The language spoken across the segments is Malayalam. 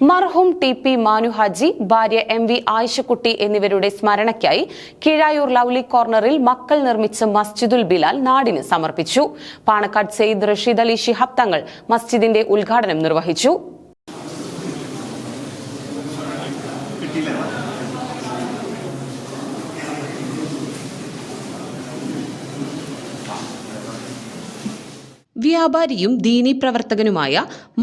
മർഹൂം ടി പി മാനു ഹാജി ഭാര്യ എം വി ആയിഷക്കുട്ടി എന്നിവരുടെ സ്മരണയ്ക്കായി കീഴായൂർ ലൗലി കോർണറിൽ മക്കൾ നിർമ്മിച്ച മസ്ജിദുൽ ബിലാൽ നാടിന് സമർപ്പിച്ചു. പാണക്കാട് സെയ്ദ് റഷീദ് അലി ശിഹാബ് തങ്ങൾ മസ്ജിദിന്റെ ഉദ്ഘാടനം നിർവഹിച്ചു. വ്യാപാരിയും ദീനി പ്രവർത്തകനുമായ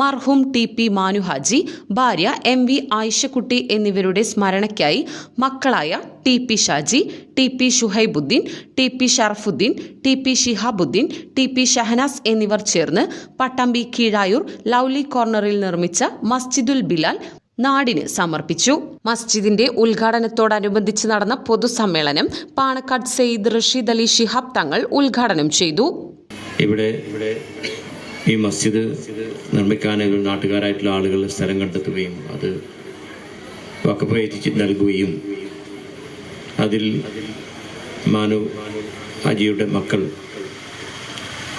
മർഹൂം ടി പി മാനുഹാജി ഭാര്യ എം വി ആയിഷക്കുട്ടി എന്നിവരുടെ സ്മരണയ്ക്കായി മക്കളായ T P Shaji T P Shuhaibuddin T P Sharafuddin T P Shihabuddin T P Shahanas എന്നിവർ ചേർന്ന് പട്ടാമ്പി കീഴായൂർ ലൗലി കോർണറിൽ നിർമ്മിച്ച മസ്ജിദുൽ ബിലാൽ നാടിന് സമർപ്പിച്ചു. മസ്ജിദിന്റെ ഉദ്ഘാടനത്തോടനുബന്ധിച്ച് നടന്ന പൊതുസമ്മേളനം പാണക്കാട് സെയ്ദ് റഷീദ് അലി ശിഹാബ് തങ്ങൾ ഉദ്ഘാടനം ചെയ്തു. ഇവിടെ ഇവിടെ ഈ മസ്ജിദ് നിർമ്മിക്കാൻ നാട്ടുകാരായിട്ടുള്ള ആളുകൾ സ്ഥലം കണ്ടെത്തുകയും അത് വക്കപ്പ് ഏറ്റിച്ച് നൽകുകയും അതിൽ മാനു അജിയുടെ മക്കൾ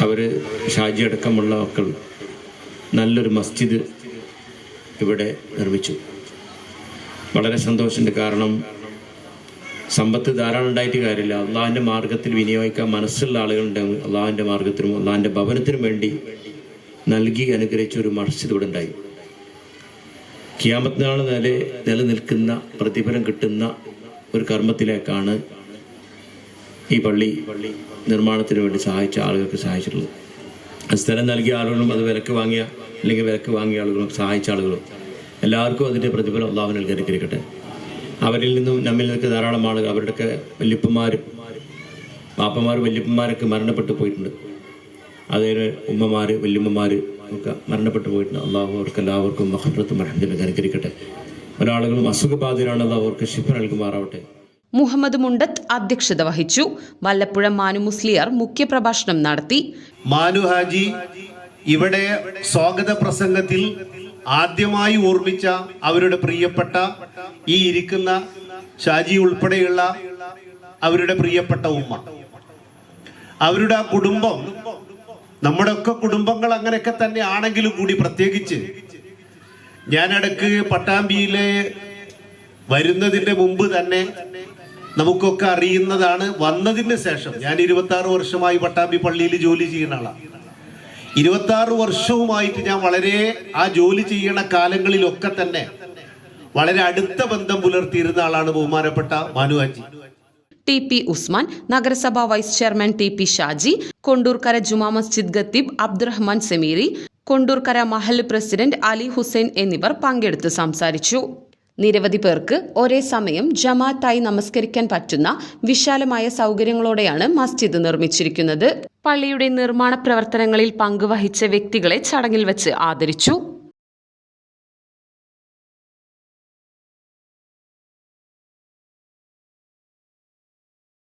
അവർ ഷാജി അടക്കമുള്ള മക്കൾ നല്ലൊരു മസ്ജിദ് ഇവിടെ നിർമ്മിച്ചു. വളരെ സന്തോഷമുണ്ട് കാരണം സമ്പത്ത് ധാരാളം ഉണ്ടായിട്ട് കാര്യമില്ല. അള്ളാഹിന്റെ മാർഗത്തിൽ വിനിയോഗിക്കാൻ മനസ്സുള്ള ആളുകളുണ്ടെങ്കിൽ അള്ളാഹിന്റെ മാർഗത്തിനും അള്ളാഹിന്റെ ഭവനത്തിനും വേണ്ടി നൽകി അനുഗ്രഹിച്ച ഒരു മസ്ജിദ് ഇവിടെ ഉണ്ടായി. ക്യാമത്തിനാൾ നില നിലനിൽക്കുന്ന പ്രതിഫലം കിട്ടുന്ന ഒരു കർമ്മത്തിലേക്കാണ് ഈ പള്ളി നിർമ്മാണത്തിന് വേണ്ടി സഹായിച്ച ആളുകൾക്ക് സഹായിച്ചിട്ടുള്ളത്. സ്ഥലം നൽകിയ ആളുകളും അത് വിലക്ക് വാങ്ങിയ അല്ലെങ്കിൽ വിലക്ക് വാങ്ങിയ ആളുകളും സഹായിച്ച ആളുകളും എല്ലാവർക്കും അതിന്റെ പ്രതിഫലം അള്ളാഹു നൽകി അനുഗ്രഹിക്കട്ടെ. അവരിൽ നിന്നും നമ്മിൽ നിന്നൊക്കെ ധാരാളം ആളുകൾ അവരുടെയൊക്കെ വല്യപ്പന്മാർ പാപ്പന്മാർ വല്യപ്പന്മാരൊക്കെ മരണപ്പെട്ടു പോയിട്ടുണ്ട്. അതേപോലെ ഉമ്മമാർ വല്യമ്മമാർ ഒക്കെ മരണപ്പെട്ടു പോയിട്ടുണ്ട്. അള്ളാഹു അവർക്ക് എല്ലാവർക്കും മഹത്വത്തും മഹമ്മദിലും അനുഗ്രഹിക്കട്ടെ. ഒരാളുകളും അസുഖബാധിതരാണ് അള്ളാഹു അവർക്ക് ശിഫ നൽകുമാറാവട്ടെ. മുഹമ്മദ് മുണ്ടത്ത് അധ്യക്ഷത വഹിച്ചു. വല്ലപ്പുഴ മാനു മുസ്ലിയാർ മുഖ്യപ്രഭാഷണം നടത്തി. മാനു ഹാജി ഇവിടെ സ്വാഗത പ്രസംഗത്തിൽ ആദ്യമായി ഓർമ്മിച്ച അവരുടെ പ്രിയപ്പെട്ട ഈ ഇരിക്കുന്ന ഷാജി ഉൾപ്പെടെയുള്ള അവരുടെ പ്രിയപ്പെട്ട ഉമ്മ. അവരുടെ ആ കുടുംബം നമ്മുടെ ഒക്കെ കുടുംബങ്ങൾ അങ്ങനെയൊക്കെ തന്നെ ആണെങ്കിലും കൂടി പ്രത്യേകിച്ച്. ഞാനിടക്ക് പട്ടാമ്പിയിലെ വരുന്നതിന്റെ മുമ്പ് തന്നെ നമുക്കൊക്കെ അറിയുന്നതാണ് വന്നതിന് ശേഷം. ഞാൻ ഇരുപത്തി ആറ് വർഷമായി പട്ടാമ്പി പള്ളിയിൽ ജോലി ചെയ്യുന്ന ആളാണ് ഇരുപത്തി ആറ് വർഷവുമായിട്ട് ഞാൻ വളരെ ആ ജോലി ചെയ്യണ കാലങ്ങളിലൊക്കെ തന്നെ വളരെ അടുത്ത ബന്ധം പുലർത്തിയിരുന്ന ആളാണ് ബഹുമാനപ്പെട്ട മാനുവാജി ടി പി ഉസ്മാൻ നഗരസഭാ vice chairman T P Shaji Kondurkkara Juma Masjid ഖത്തീബ് അബ്ദുറഹ്മാൻ സെമീരി കൊണ്ടൂർക്കര മഹൽ പ്രസിഡന്റ് അലി ഹുസൈൻ എന്നിവർ പങ്കെടുത്ത് സംസാരിച്ചു. നിരവധി പേർക്ക് ഒരേ സമയം ജമാഅത്തായി നമസ്കരിക്കാൻ പറ്റുന്ന വിശാലമായ സൗകര്യങ്ങളോടെയാണ് മസ്ജിദ് നിർമ്മിച്ചിരിക്കുന്നത്. പള്ളിയുടെ നിർമ്മാണ പ്രവർത്തനങ്ങളിൽ പങ്കുവഹിച്ച വ്യക്തികളെ ചടങ്ങിൽ വെച്ച് ആദരിച്ചു.